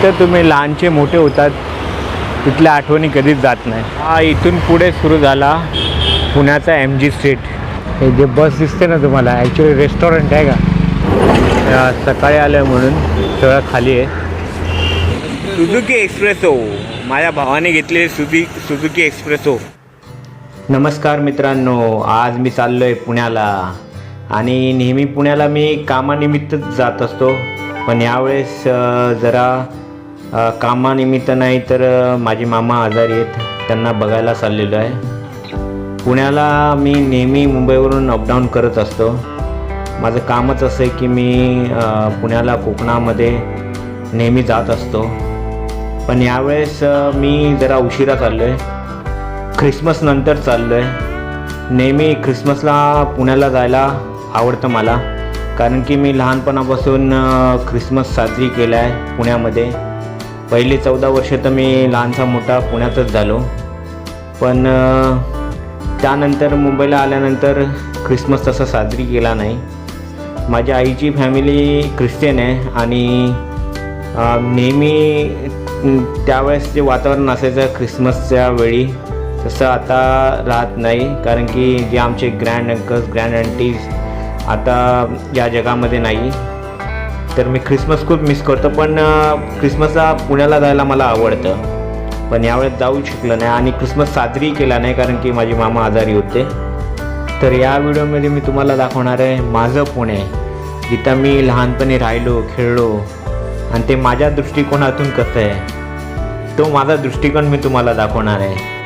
जिथं तुम्ही लहानचे मोठे होतात. तिथल्या आठवणी कधीच जात नाही. हा इथून पुढे सुरू झाला पुण्याचा एम जी स्ट्रीट हे जे बस दिसते ना तुम्हाला ॲक्च्युली रेस्टॉरंट आहे का? सकाळी आलं म्हणून सगळं खाली आहे. सुझुकी एक्सप्रेसो माझ्या भावाने घेतलेली सुझी सुझुकी एक्सप्रेसो नमस्कार मित्रांनो आज मी चाललो आहे पुण्याला. आणि नेहमी पुण्याला मी कामानिमित्तच जात असतो. पण यावेळेस जरा कामानिमित्त नाही तर माझे मामा आजारी आहेत. त्यांना बघायला चाललेलो आहे. पुण्याला मी नेहमी मुंबईवरून अपडाऊन करत असतो. माझं कामच असं आहे की मी पुण्याला कोकणामध्ये नेहमी जात असतो. पण यावेळेस मी जरा उशिरा चाललो आहे ख्रिसमस नंतर चाललो आहे नेहमी ख्रिसमसला पुण्याला जायला आवडतं मला. कारण की मी लहानपणापासून ख्रिसमस साजरी केला आहे पुण्यामध्ये. पहिले चौदा वर्ष तर मी लहानसा मोठा पुण्यातच झालो. पण त्यानंतर मुंबईला आल्यानंतर ख्रिसमस तसा साजरी केला नाही. माझ्या आईची फॅमिली ख्रिश्चन आहे आणि नेहमी त्यावेळेस जे वातावरण असायचं ख्रिसमसच्या वेळी तसं आता राहत नाही. कारण की जे आमचे ग्रँड अंकल्स ग्रँड आंटीज आता या जगामध्ये नाही. तर मी ख्रिसमस खूप मिस करतो पण ख्रिसमसला पुण्याला जायला मला आवडतं. पण यावेळेस जाऊ शकलो नाही आणि ख्रिसमस साजरी केला नाही कारण की माझे मामा आजारी होते. तर या व्हिडिओमध्ये मी तुम्हाला दाखवणार आहे माझं पुणे जिथं मी लहानपणी राहिलो खेळलो. आणि ते माझ्या दृष्टिकोनातून कसं आहे तो माझा दृष्टिकोन मी तुम्हाला दाखवणार आहे.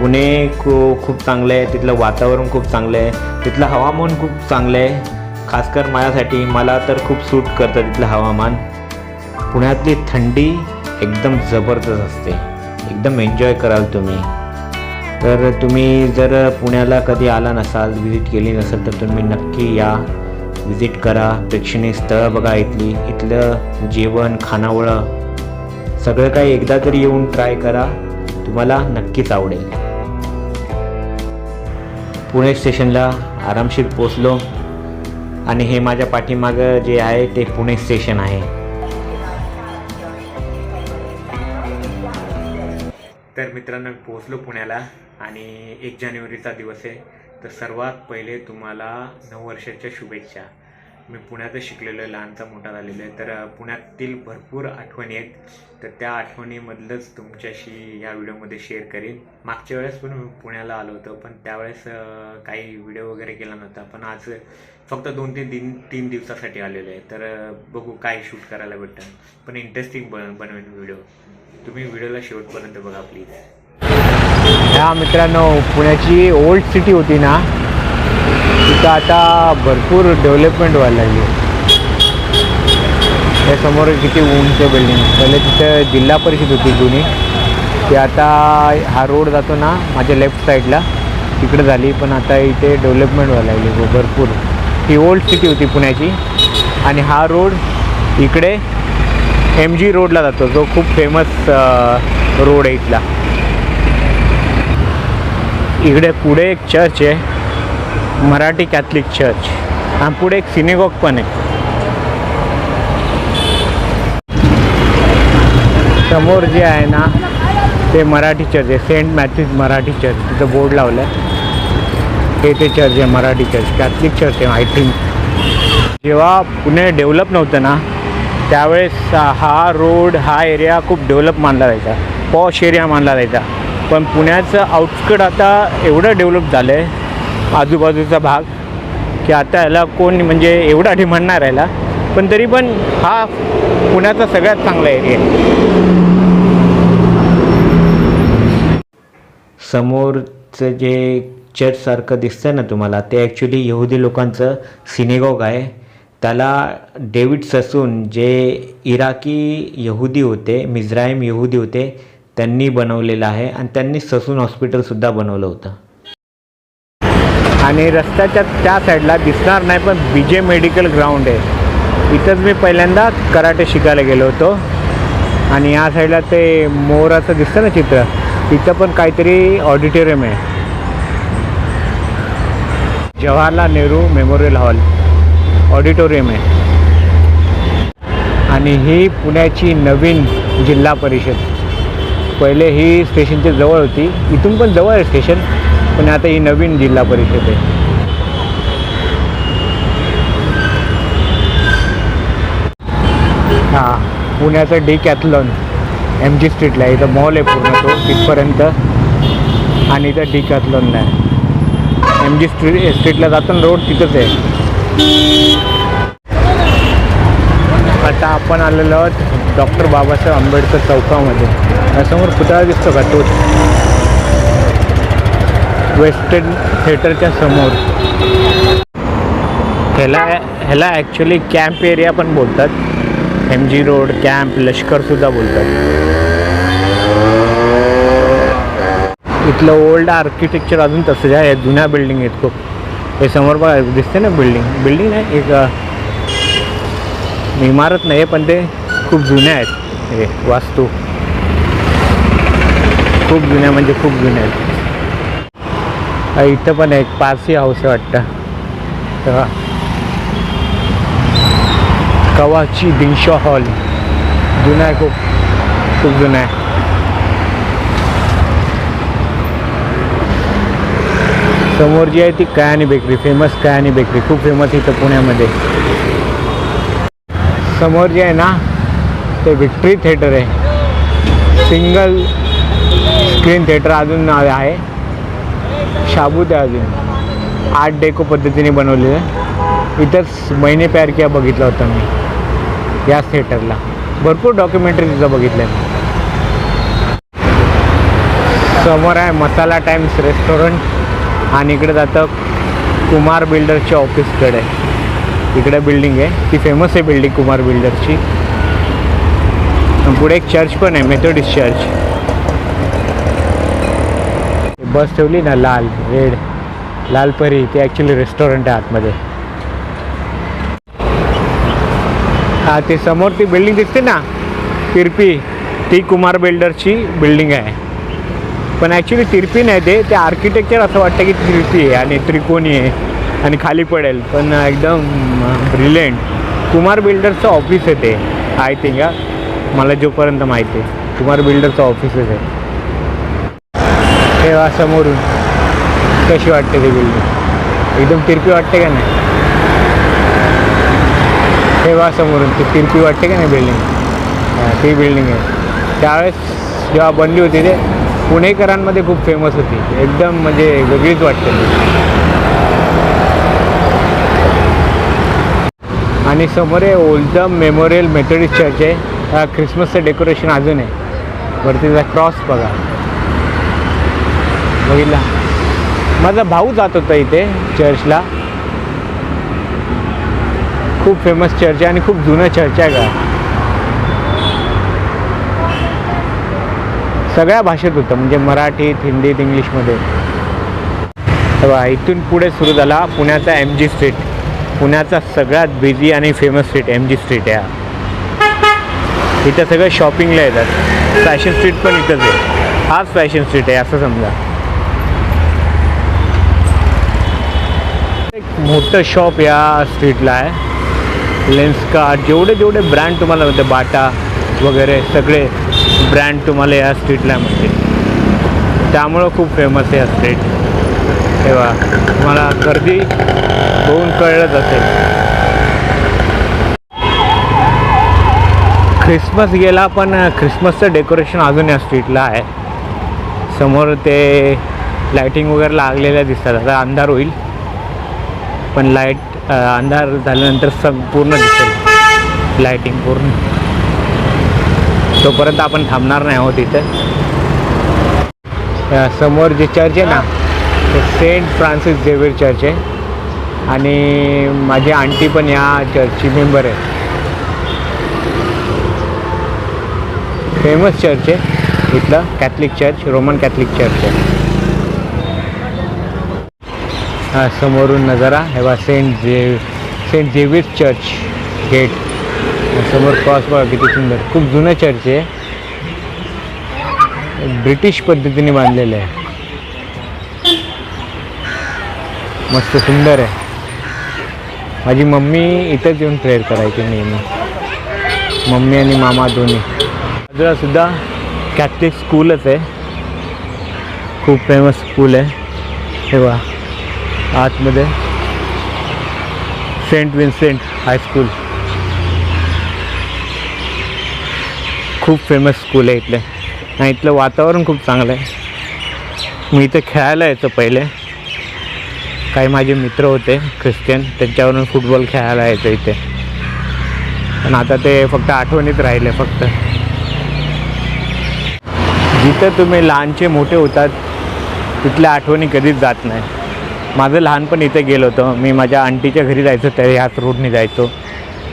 पुणे खू खूप चांगलं आहे तिथलं वातावरण खूप चांगलं आहे तिथलं हवामान खूप चांगलं आहे. खासकर माझ्यासाठी मला तर खूप सूट करतं तिथलं हवामान. पुण्यातली थंडी एकदम जबरदस्त असते. एकदम एन्जॉय कराल तुम्ही. तर तुम्ही जर पुण्याला कधी आला नसाल व्हिजिट केली नसेल तर तुम्ही नक्की या. व्हिजिट करा. प्रेक्षणीय स्थळं बघा इथली. इथलं जेवण खानावळं सगळं काही एकदा तरी येऊन ट्राय करा. तुम्हाला नक्कीच आवडेल. पुणे स्टेशनला आरामशीर पोचलो आणि हे माझ्या पाठीमागं जे आहे ते पुणे स्टेशन आहे. तर मित्रांनो पोहोचलो पुण्याला आणि एक जानेवारीचा दिवस आहे. तर सर्वात पहिले तुम्हाला नऊ वर्षाच्या शुभेच्छा. मी पुण्यातच शिकलेलो आहे लहानचा मोठा झालेलो आहे. तर पुण्यातील भरपूर आठवणी आहेत. तर त्या आठवणीमधलंच तुमच्याशी या व्हिडिओमध्ये शेअर करीन. मागच्या वेळेस पण मी पुण्याला आलो होतो पण त्यावेळेस काही व्हिडिओ वगैरे केला नव्हता. पण आज फक्त दोन तीन दिन तीन दिवसासाठी आलेलं आहे तर बघू काय शूट करायला भेटतं. पण इंटरेस्टिंग बन बनवेन व्हिडिओ तुम्ही व्हिडिओला शेवटपर्यंत बघा प्लीज ह्या मित्रांनो पुण्याची ओल्ड सिटी होती ना तिथं आता भरपूर डेव्हलपमेंट व्हायला लागली. त्यासमोर किती उंच बिल्डिंग पहिले तिथं जिल्हा परिषद होती जुनी. ती आता हा रोड जातो ना माझ्या लेफ्ट साईडला तिकडे झाली पण आता इथे डेव्हलपमेंट व्हायला लागली भरपूर. ही ओल्ड सिटी होती पुण्याची. आणि हा रोड इकडे एम जी रोडला जातो. जो खूप फेमस रोड आहे इथला. इकडे पुढे एक चर्च आहे. मराठी कॅथलिक चर्च आणि पुढे एक सिनेगॉग पण आहे. समोर जे आहे ना ते मराठी चर्च आहे. सेंट मॅथ्यूज मराठी चर्च तिथं बोर्ड लावलं आहे हे ते चर्च आहे मराठी चर्च कॅथलिक चर्च आहे आय थिंक जेव्हा पुणे डेव्हलप नव्हतं ना त्यावेळेस हा रोड हा एरिया खूप डेव्हलप मानला जायचा. पॉश एरिया मानला जायचा. पण पुण्याचं आउटस्कट आता एवढं डेव्हलप झालं आहे आजूबाजूचा भाग की आता याला कोण म्हणजे एवढा डिमांड नाही राहिला. पण तरी पण हा पुण्याचा सगळ्यात चांगला एरिया आहे. समोरचं जे चर्चसारखं दिसतं ना तुम्हाला ते ॲक्च्युली यहुदी लोकांचं सिनेगॉग आहे. त्याला डेव्हिड ससून जे इराकी यहुदी होते मिझराईम यहुदी होते त्यांनी बनवलेलं आहे आणि त्यांनी ससून हॉस्पिटलसुद्धा बनवलं होतं. आणि रस्त्याच्या त्या साईडला दिसणार नाही पण बीजे मेडिकल ग्राउंड आहे. इथंच मी पहिल्यांदा कराटे शिकायला गेलो होतो. आणि या साईडला ते मोराचं दिसतं ना चित्र तिथं पण काहीतरी ऑडिटोरियम आहे. Jawaharlal Nehru memorial hall auditorium आहे. आणि ही पुण्याची नवीन जिल्हा परिषद. पहिले ही स्टेशनच्या जवळ होती इथून पण जवळ आहे स्टेशन पण आता ही नवीन जिल्हा परिषद आहे. हां पुण्याचं डी कॅथलॉन एम जी स्ट्रीटला इथं मॉल आहे पूर्ण तो तिथपर्यंत. आणि इथं डी कॅथलॉन आहे. एम जी स्ट्रीट स्ट्रीटला जाताना रोड तिथंच आहे. आता आपण आलेलो आहोत डॉक्टर बाबासाहेब आंबेडकर चौकामध्ये. त्यासमोर पुतळा दिसतो का तोच वेस्टर्न थिएटरच्या समोर. ह्याला ह्याला ॲक्च्युली कॅम्प एरिया पण बोलतात. एम जी रोड कॅम्प लष्करसुद्धा बोलतात. इथलं ओल्ड आर्किटेक्चर अजून तसंच आहे जुन्या बिल्डिंग आहेत खूप. हे समोर बघा दिसते ना बिल्डिंग बिल्डिंग नाही एक इमारत नाही आहे पण ते खूप जुन्या आहेत. हे वास्तू. खूप जुन्या म्हणजे खूप जुन्या आहेत. इथं पण एक पारसी हाऊस आहे वाटतं. तेव्हा कवाची दिनशा हॉल जुना आहे खूप. खूप जुना आहे. समोर जी आहे ती Kayani bakery famous Kayani bakery खूप फेमस इथं पुण्यामध्ये. समोर जे आहे ना ते विक्ट्री थिएटर आहे. सिंगल स्क्रीन थिएटर अजून नाव आहे. शाबूत आहे अजून. आर्ट डेको पद्धतीने बनवलेलं आहे. इथंच महिने प्यार किया बघितला होता मी याच थिएटरला भरपूर डॉक्युमेंटरी तिथं बघितल्या समोर आहे मसाला टाइम्स रेस्टॉरंट आणि इकडे जातं कुमार बिल्डरच्या ऑफिसकडे. इकडे बिल्डिंग आहे. ती फेमस आहे बिल्डिंग कुमार बिल्डरची. पुढे एक चर्च पण आहे मेथोडिस्ट चर्च बस ठेवली ना लाल रेड लाल परी. ती ॲक्च्युली रेस्टॉरंट आहे आतमध्ये. हा ते समोर ती बिल्डिंग दिसते ना? तिरपी ती कुमार बिल्डरची बिल्डिंग आहे. पण ॲक्च्युली तिरपी नाही ते ते आर्किटेक्चर असं वाटतं की तिरपी आहे आणि त्रिकोणी आहे आणि खाली पडेल. पण एकदम ब्रिलियंट कुमार बिल्डरचं ऑफिस आहे ते. आय थिंक हा. मला जोपर्यंत माहिती आहे. कुमार बिल्डरचं ऑफिसच आहे तेव्हा समोरून. कशी वाटते ती बिल्डिंग एकदम तिरपी वाटते का नाही? तेव्हा समोरून. ती तिरपी वाटते का नाही बिल्डिंग ती बिल्डिंग आहे. त्यावेळेस जेव्हा बनली होती ते पुणेकरांमध्ये खूप फेमस होती. एकदम म्हणजे वेगळीच वाटते आणि समोर आहे ओल्डम मेमोरियल मेथोडिस्ट चर्च आहे. हा ख्रिसमसचं डेकोरेशन अजून आहे. वरती त्याचा क्रॉस बघा. बघितला? माझा भाऊ जात होता इथे चर्चला खूप फेमस चर्च आहे आणि खूप जुनं चर्च आहे का? सगळ्या भाषेत होतं म्हणजे मराठीत हिंदीत इंग्लिशमध्ये. तेव्हा इथून पुढे सुरू झाला पुण्याचा एम जी स्ट्रीट पुण्याचा सगळ्यात बिझी आणि famous street M G street या इथं सगळं शॉपिंगला येतात. फॅशन स्ट्रीट पण इथंच आहे. हाच फॅशन स्ट्रीट आहे असं समजा. एक मोठं शॉप या स्ट्रीटला आहे. लेन्सकार्ट जेवढे जेवढे ब्रँड तुम्हाला म्हणते बाटा वगैरे सगळे ब्रँड तुम्हाला या स्ट्रीटला मिळते त्यामुळं खूप फेमस आहे या स्ट्रीट तेव्हा तुम्हाला गर्दी होऊन कळलंच असेल. ख्रिसमस गेला पण ख्रिसमसचं डेकोरेशन अजून या स्ट्रीटला आहे. समोर ते लाईटिंग वगैरे लागलेल्या दिसतात आता अंधार होईल. पण लाइट अंधार झाल्यानंतर सग पूर्ण दिसेल. लाईटिंग पूर्ण. तोपर्यंत आपण थांबणार नाही आहोत इथं. समोर जे चर्च आहे ना ते सेंट फ्रान्सिस झेवियर चर्च आहे. आणि माझी आंटी पण या चर्चची मेंबर आहे. फेमस चर्च आहे इथलं Catholic church Roman Catholic church आहे. समोरून नजारा हे बा सेंट जे सेंट झेवियर चर्च गेट. समोर क्रॉस बघा किती सुंदर. खूप जुनं चर्च आहे. ब्रिटिश पद्धतीने बांधलेलं आहे. मस्त सुंदर आहे. माझी मम्मी इथंच येऊन प्रेयर करायची नेहमी. मम्मी आणि मामा दोन्ही. बाजूला सुद्धा कॅथलिक स्कूलच आहे. खूप फेमस स्कूल आहे. हे आतमध्ये सेंट विन्सेंट हायस्कूल खूप फेमस स्कूल आहे इथले. आणि इथलं वातावरण खूप चांगलं आहे. मी इथं खेळायला यायचो पहिले. काही माझे मित्र होते ख्रिश्चन त्यांच्यावरून फुटबॉल खेळायला यायचं इथे. पण आता ते फक्त आठवणीत राहिले फक्त. जिथं तुम्ही लहानचे मोठे होतात तिथल्या आठवणी कधीच जात नाही. माझं लहानपण इथे गेलो होतं. मी माझ्या आंटीच्या घरी जायचो त्या ह्याच रोडने जायचो.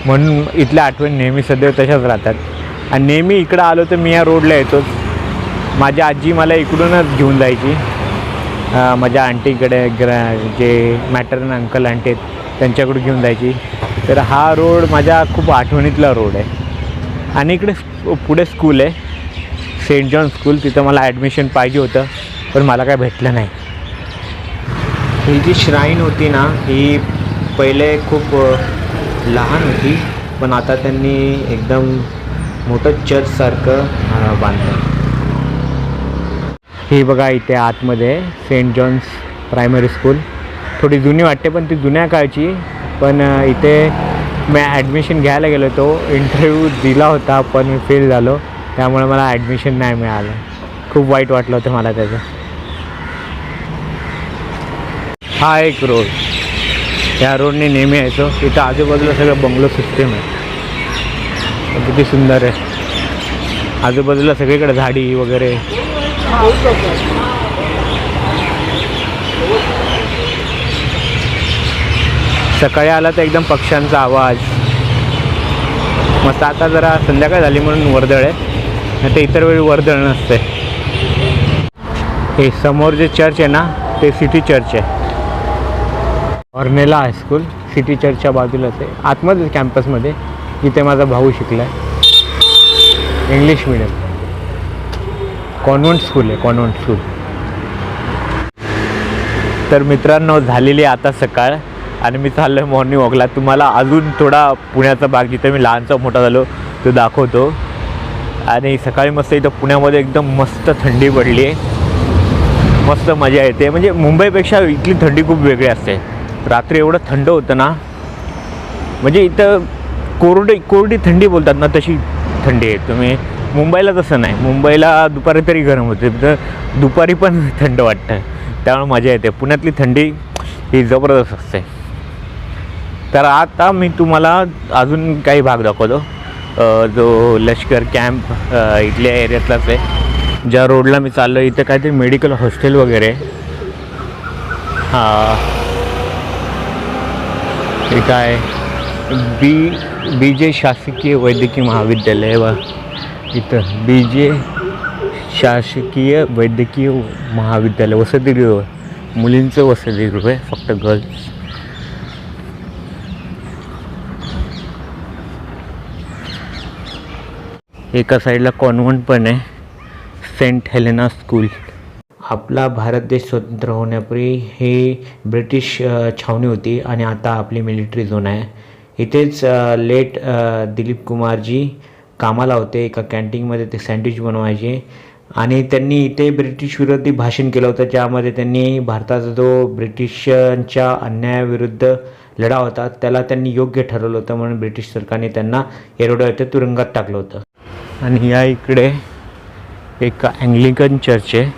म्हणून इथल्या आठवणी नेहमी सदैव तशाच राहतात. आणि नेहमी इकडं आलो तर मी या रोडला येतोच माझी आजी मला इकडूनच घेऊन जायची. माझ्या आंटीकडे ग्र जे मॅटर्न अंकल आंटी आहेत त्यांच्याकडून घेऊन जायची. तर हा रोड माझ्या खूप आठवणीतला रोड आहे. आणि इकडे पुढे स्कूल आहे. सेंट जॉन स्कूल तिथं मला ॲडमिशन पाहिजे होतं पण मला काय भेटलं नाही. ही जी श्राईन होती ना ही पहिले खूप लहान होती पण आता त्यांनी एकदम मोठं चर्चसारखं बांधलं ही बघा इथे आतमध्ये सेंट जॉन्स प्रायमरी स्कूल थोडी जुनी वाटते पण ती जुन्या काळची. पण इथे मी ॲडमिशन घ्यायला गेलो तो इंटरव्ह्यू दिला होता पण मी फेल झालो. त्यामुळे मला ॲडमिशन नाही मिळालं. खूप वाईट वाटलं होतं मला त्याचं. हा एक रोड या रोडने नेहमी यायचो. इथं आजूबाजूला सगळं बंगलो सिस्टीम आहे. किती सुंदर आहे. आजूबाजूला सगळीकडे झाडी वगैरे. सकाळी आला तर एकदम पक्ष्यांचा आवाज. मस्त आता जरा संध्याकाळ झाली म्हणून वर्दळ आहे. नाही तर इतर वेळी वर्दळ नसते. हे समोर जे चर्च आहे ना ते सिटी चर्च आहे. ऑर्नेला हायस्कूल सिटी चर्चच्या बाजूलाच आहे. आतमध्येच कॅम्पसमध्ये इथे माझा भाऊ शिकला आहे इंग्लिश मिडियम कॉन्व्हेंट स्कूल आहे कॉन्व्हेंट स्कूल तर मित्रांनो झालेली आहे आता सकाळ आणि मी चाललो आहे मॉर्निंग वॉकला तुम्हाला अजून थोडा पुण्याचा भाग जिथे मी लहानचा मोठा झालो तो दाखवतो. आणि सकाळी मस्त इथं पुण्यामध्ये एकदम मस्त थंडी पडली आहे मस्त मजा येते. म्हणजे मुंबईपेक्षा इथली थंडी खूप वेगळी असते. रात्री एवढं थंड होतं ना. म्हणजे इथं कोरडी कोरडी थंडी बोलतात ना तशी थंडी आहे. तुम्ही मुंबईला तसं नाही. मुंबईला दुपारी तरी गरम होते. तर दुपारी पण थंड वाटतं. त्यामुळे मजा येते. पुण्यातली थंडी ही जबरदस्त असते. तर आता मी तुम्हाला अजून काही भाग दाखवतो. जो लष्कर कॅम्प इथल्या एरियातलाच आहे. ज्या रोडला मी चाललो इथं काहीतरी मेडिकल हॉस्टेल वगैरे. हां. हे काय? बी बी जे शासकीय वैद्यकीय महाविद्यालय व इथं बी जे शासकीय वैद्यकीय महाविद्यालय वसतिगृह मुलींचं वसतिगृह आहे फक्त गर्ल्स एका साईडला कॉन्व्हेंट पण आहे सेंट हेलेना स्कूल. आपला भारत देश स्वतंत्र होण्यापूर्वी हे ब्रिटिश छावणी होती आणि आता आपली मिलिटरी झोन आहे. इथेच लेट दिलीप कुमारजी कामाला होते. एका कॅन्टीनमध्ये ते सँडविच बनवायचे. आणि त्यांनी इथे ब्रिटिश विरोधी भाषण केलं होतं. ज्यामध्ये त्यांनी भारताचा जो ब्रिटिशांच्या अन्यायाविरुद्ध लढा होता त्याला त्यांनी योग्य ठरवलं होतं. म्हणून ब्रिटिश सरकारने त्यांना येरोडा येथे तुरुंगात टाकलं होतं. आणि या इकडे एक अँग्लिकन चर्च आहे.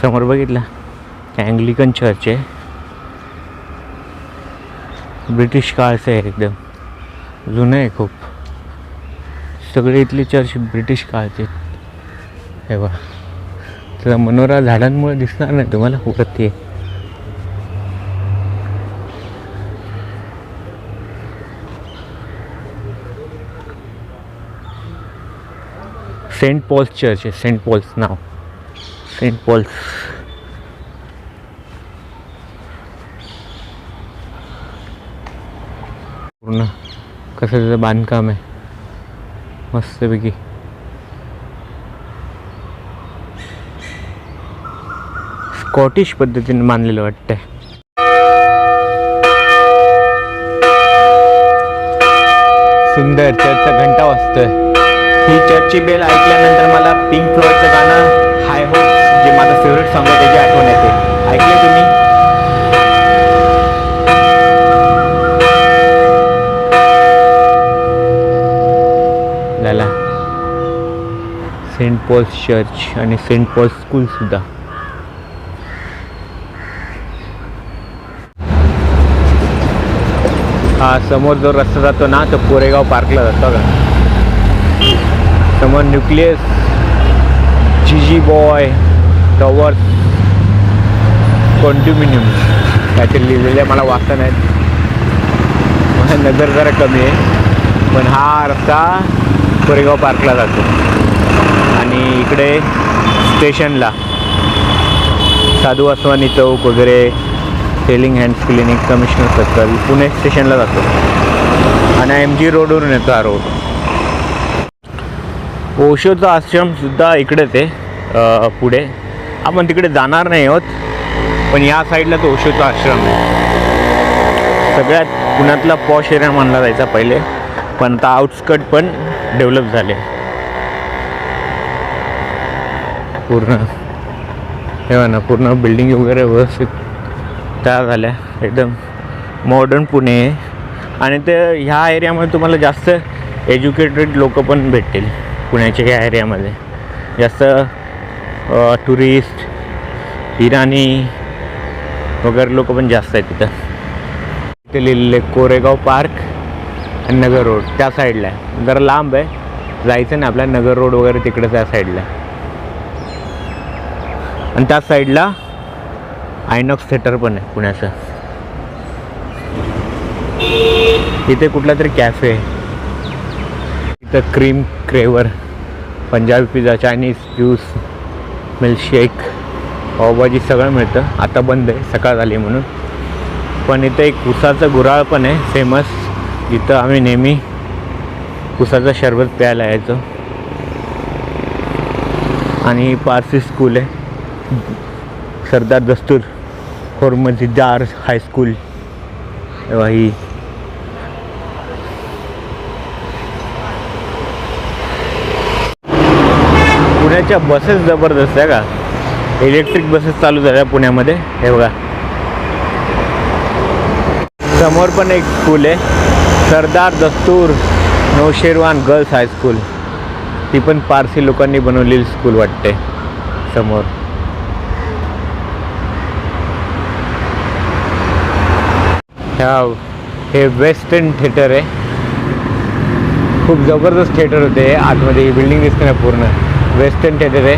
समोर बघितलं. अँग्लिकन चर्च आहे. ब्रिटिश काळचं आहे एकदम. जुनं आहे खूप. सगळे इथले चर्च ब्रिटिश काळचे हे बघा. त्याचा मनोरा झाडांमुळे दिसणार नाही तुम्हाला वरती आहे सेंट पॉल्स चर्च आहे सेंट पॉल्स नाव. Saint Paul's. पूर्ण कसं त्याचं बांधकाम आहे? मस्तपैकी. स्कॉटिश पद्धतीने मानलेलं वाटतंय. सुंदर चर्चचा घंटा वाजतोय. ही चर्चची बेल ऐकल्यानंतर मला पिंक फ्लॉयडचं गाणं हाय हो जे माझं फेवरेट सॉंग आहे त्याची आठवण येते. ऐकले तुम्ही? पॉल्स चर्च आणि सेंट पॉल्स स्कूल सुद्धा. हा समोर जो रस्ता जातो ना तो कोरेगाव पार्कला जातो का समोर न्यूक्लियस जीजी बॉय टॉवर्स कॉन्टिम्युनियम काहीतरी लिहिलेले मला वाचता नाहीत मला नजर जरा कमी आहे. पण हा रस्ता कोरेगाव पार्कला जातो. आणि इकडे स्टेशनला साधू वासवानी चौक वगैरे healing hands clinic commissioner circle Pune स्टेशनला जातो. आणि एम जी रोडवरून येतो हा रोड. ओशोचा आश्रमसुद्धा इकडेच आहे पुढे. आपण तिकडे जाणार नाही आहोत पण या साईडला तो ओशोचा आश्रम आहे. सगळ्यात पुण्यातला पॉश एरिया मानला जायचा पहिले पण आता आउटस्कट पण डेव्हलप झाले. पूर्ण हे ना पूर्ण बिल्डिंग वगैरे व्यवस्थित तयार झाल्या. एकदम मॉडर्न पुणे आहे. आणि ते ह्या एरियामध्ये तुम्हाला जास्त एज्युकेटेड लोक पण भेटतील पुण्याच्या ह्या एरियामध्ये जास्त टुरिस्ट इराणी वगैरे लोक पण जास्त आहेत तिथं. ते लिहिलेले कोरेगाव पार्क आणि नगर रोड त्या साईडला आहे. जरा लांब आहे. जायचं ना आपल्या नगर रोड वगैरे तिकडे त्या साईडला आहे आणि त्या साईडला आयनॉक्स थिएटर पण आहे पुण्याचं. इथे कुठला तरी कॅफे आहे. इथं cream craver Punjabi pizza Chinese juice milkshake pav bhaji सगळं मिळतं. आता बंद आहे सकाळ झाली म्हणून. पण इथं एक उसाचं गुराळ पण आहे फेमस जिथं आम्ही नेहमी उसाचं शरबत प्यायला यायचो. आणि पारसी स्कूल आहे. सरदार दस्तूर होरमजीदार हायस्कूल ही पुण्याच्या बसेस जबरदस्त आहे का? इलेक्ट्रिक बसेस चालू झाल्या पुण्यामध्ये. हे बघा. समोर पण एक स्कूल आहे. सरदार दस्तूर नौशेरवान गर्ल्स हायस्कूल ती पण पारसी लोकांनी बनवलेली स्कूल वाटते. समोर. ह्या हे वेस्टर्न थिएटर आहे. खूप जबरदस्त थिएटर होते आतमध्ये ही बिल्डिंग दिसते ना पूर्ण. वेस्टर्न थिएटर आहे.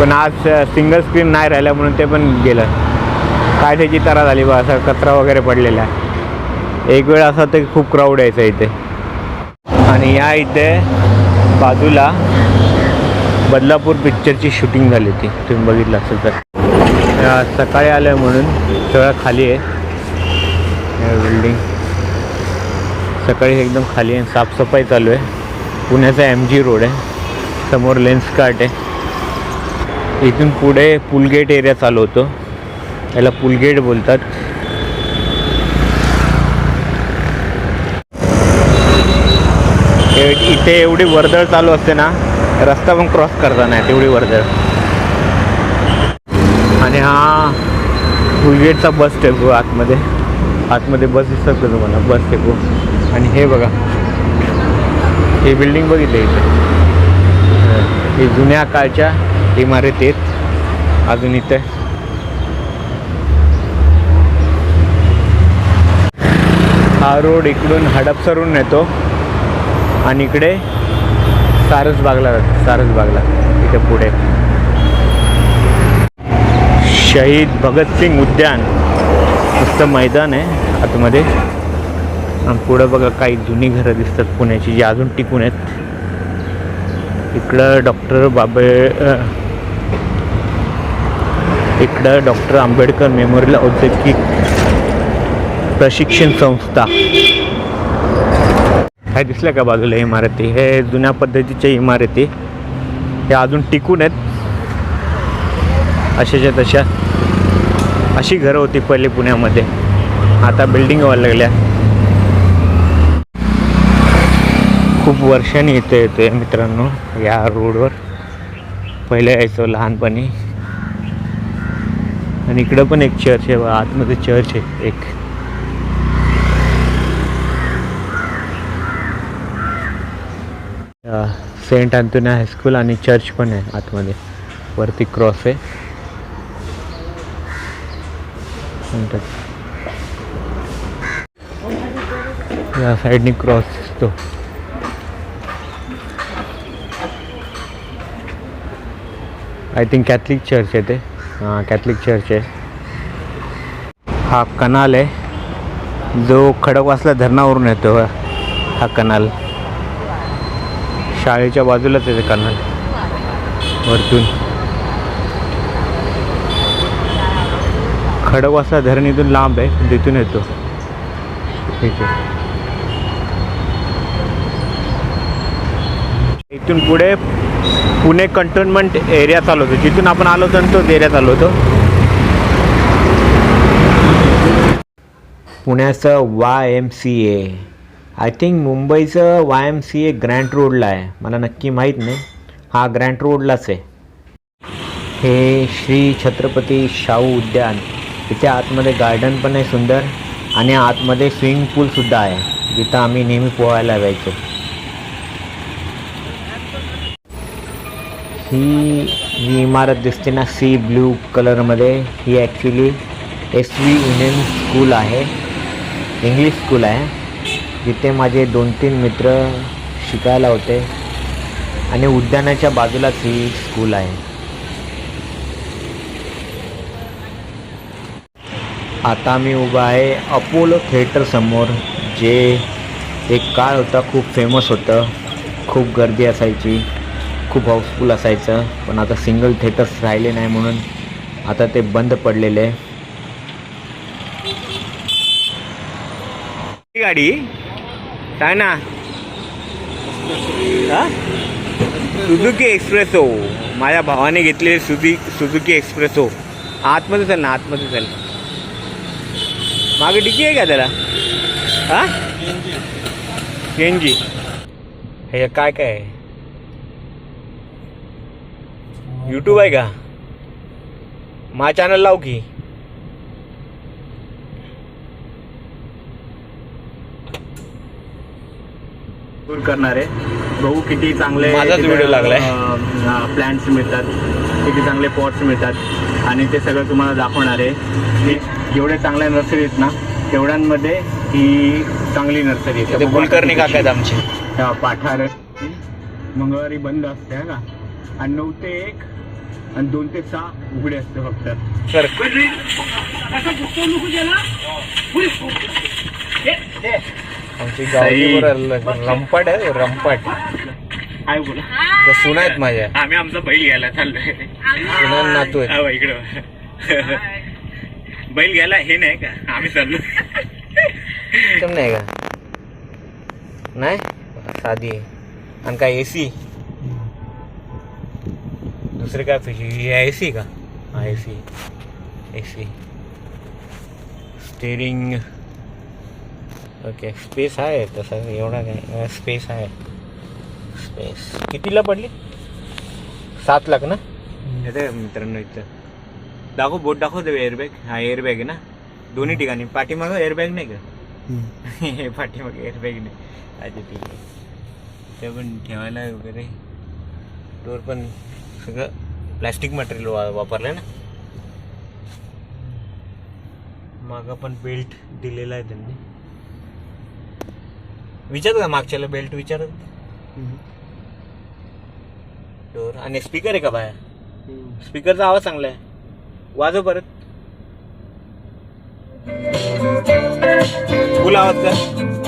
पण आज सिंगल स्क्रीन नाही राहिलं म्हणून ते पण गेलं. काय त्याची तरा झाली बा असा कचरा वगैरे पडलेला. आहे एक वेळ असा की खूप क्राऊड यायचं इथे. आणि या इथे बाजूला बदलापूर पिक्चरची शूटिंग झाली होती. तुम्ही बघितलं असेल तर. सकाळी आलं म्हणून सगळं खाली आहे. बिल्डिंग सकाळी एकदम खाली आहे साफसफाई चालू आहे. पुण्याचा एम जी रोड आहे. समोर लेन्स कार्ट आहे. इथून पुढे पुलगेट एरिया चालू होतो. याला पुलगेट बोलतात. इथे एवढी वर्दळ चालू असते ना रस्ता पण क्रॉस करता नाही तेवढी वर्दळ. आणि हा पुलगेटचा बस डेपो आतमध्ये. आतमध्ये बस दिसतात का तुम्हाला? बस टेपो आणि हे बघा. हे बिल्डिंग बघितलं इथे. हे जुन्या काळच्या इमारतीत अजून इथे. हा रोड इकडून हडपसरून येतो आणि इकडे सारसबागला जातो. सारसबागला इथे पुढे. शहीद भगतसिंग उद्यान. नुसतं मैदान आहे. आतमध्ये. आणि पुढं बघा काही जुनी घरं दिसतात पुण्याची जी अजून टिकून आहेत. इकडं डॉक्टर बाबे इकडं डॉक्टर आंबेडकर मेमोरियल औद्योगिक प्रशिक्षण संस्था. काय दिसल्या का बाजूला इमारती? हे जुन्या पद्धतीच्या इमारती. हे अजून टिकून आहेत. अशाच्या तशा. अशी घरं होती पहिले पुण्यामध्ये. आता बिल्डिंग व्हायला लागल्या. खूप वर्षांनी इथे येतोय मित्रांनो या रोडवर पहिले यायचो लहानपणी. आणि इकडं पण एक चर्च आहे आतमध्ये चर्च आहे एक. सेंट अँथोनी हायस्कूल आणि चर्च पण आहे आतमध्ये. वरती क्रॉस आहे. म्हणतात या साईडनी क्रॉस दिसतो. आय थिंक कॅथलिक चर्च आहे ते. हां कॅथलिक चर्च आहे. हा कनाल आहे. जो खडकवासला धरणावरून येतो हा कनाल. शाळेच्या बाजूलाच आहे ते कनाल. वरतून. खडकवासला धरण इथून लांब आहे तिथून येतो. ठीक आहे. इथून पुढे पुणे कंटोनमेंट एरिया चालू होतो. जिथून आपण आलो होतो आणि तोच एरिया चालू होतो. पुण्याचं Y M C A I think मुंबईचं Y M C A grand रोडला आहे. मला नक्की माहीत नाही. हा ग्रँड रोडलाच आहे. हे श्री छत्रपती शाहू उद्यान. इथे आतमध्ये गार्डन पण आहे सुंदर आणि आतमध्ये स्विमिंग पूलसुद्धा आहे. जिथं आम्ही नेहमी पोहायला जायचो. ही जी इमारत दिसते ना सी ब्ल्यू कलरमध्ये ही actually S V Indian school आहे. इंग्लिश स्कूल आहे. जिथे माझे दोन तीन मित्र शिकायला होते. आणि उद्यानाच्या बाजूलाच ही स्कूल आहे. आता मी उभा आहे अपोलो थिएटरसमोर जे एक काळ होता खूप फेमस होतं. खूप गर्दी असायची खूप हाऊसफुल असायचं. पण आता सिंगल थिएटर्स राहिले नाही म्हणून आता ते बंद पडलेले. गाडी? काय ना? सुझुकी एक्सप्रेसो माझ्या भावाने घेतलेली सुझी सुझुकी एक्सप्रेसो आतमध्ये चल ना आतमध्ये चल. मागे डिकी आहे का त्याला? हा? N G. हे काय काय आहे? यूट्यूब आहे का? माझ्या चॅनल लाव की. दूर करणारे. बघू किती चांगले माझाच व्हिडिओ लागलाय. अं, प्लांट्स मिळतात किती चांगले पॉट्स मिळतात. आणि ते सगळं तुम्हाला दाखवणार आहे. जेवढे चांगल्या नर्सरी आहेत ना तेवढ्यांमध्ये ही चांगली नर्सरी आहे. बघू आता किती- आमचे. पाठार. मंगळवारी बंद असते हा का? आणि नऊ ते एक आणि दोन ते सहा उघडे असते फक्त. सर. आमची रंपाट आहे रंपाट काय बोला. त्या सुना आहेत माझ्या. आम्ही आमचा बैल घ्यायला चाललोय. सुना नातू आहेत. हा, बा, इकडं. बैल घ्यायला हे नाही का? आम्ही चाललो. एकदम नाही का? नाही? साधी. आहे आणि काय ए सी दुसरे काय पाहिजे ए सी का? हा A C A C steering okay space आहे तसं. एवढा काय? स्पेस आहे. स्पेस कितीला पडली? सात लाख ना? येते मित्रांनो इथं. दाखव बोट दाखव ते एअरबॅग हा एअरबॅग आहे ना? दोन्ही ठिकाणी. पाठीमागं एअरबॅग नाही का? पाठीमागे एअरबॅग नाही. अच्छा ठीक आहे ते पण ठेवायला वगैरे. डोर पण सगळं प्लॅस्टिक मटेरियल वा वापरलं ना? मागं पण बेल्ट दिलेला आहे त्यांनी. विचारत का मागच्याला बेल्ट विचारत? डोर आणि स्पीकर आहे का बाहेर स्पीकरचा आवाज चांगला आहे. वाजव परत. फुल आवाज कर.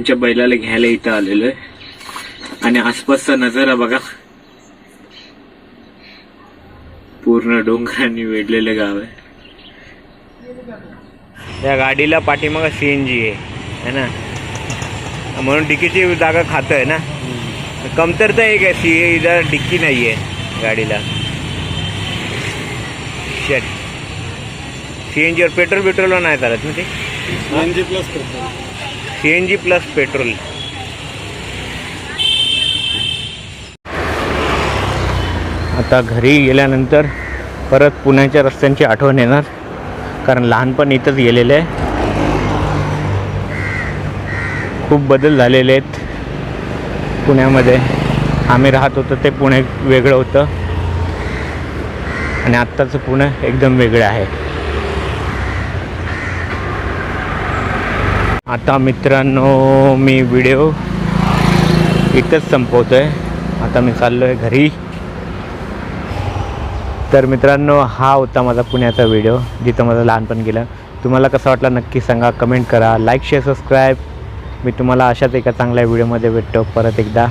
आमच्या बैलाला घ्यायला इथं आलेलो आहे. आणि आसपासचा नजारा बघा. पूर्ण डोंगरांनी वेढलेले गाव आहे. या गाडीला पाठीमागं सी एन जी आहे. है ना? म्हणून डिकीची जागा खातं आहे ना? कमतरता एक आहे. सी इथं डिक्की नाही आहे गाडीला. शेट सी एन जीवर पेट्रोल पेट्रोलवर नाही चालत ना ते? NG plus petrol C N G plus petrol. आता घरी गेल्यानंतर परत पुण्याच्या रस्त्यांची आठवण येणार कारण लहानपण इथंच गेलेलं आहे. खूप बदल झालेले आहेत पुण्यामध्ये. आम्ही राहत होतो ते पुणे वेगळं होतं. आणि आत्ताचं पुणे एकदम वेगळं आहे. आता मित्रांनो मी व्हिडिओ इथंच संपवतो आहे आता मी चाललो आहे घरी. तर मित्रांनो हा होता माझा पुण्याचा व्हिडिओ जिथं माझं लहानपण गेलं. तुम्हाला कसा वाटला नक्की सांगा कमेंट करा. लाईक शेअर सबस्क्राईब मी तुम्हाला अशाच एका चांगल्या व्हिडिओमध्ये भेटतो परत एकदा.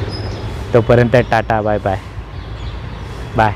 तोपर्यंत टाटा बाय बाय बाय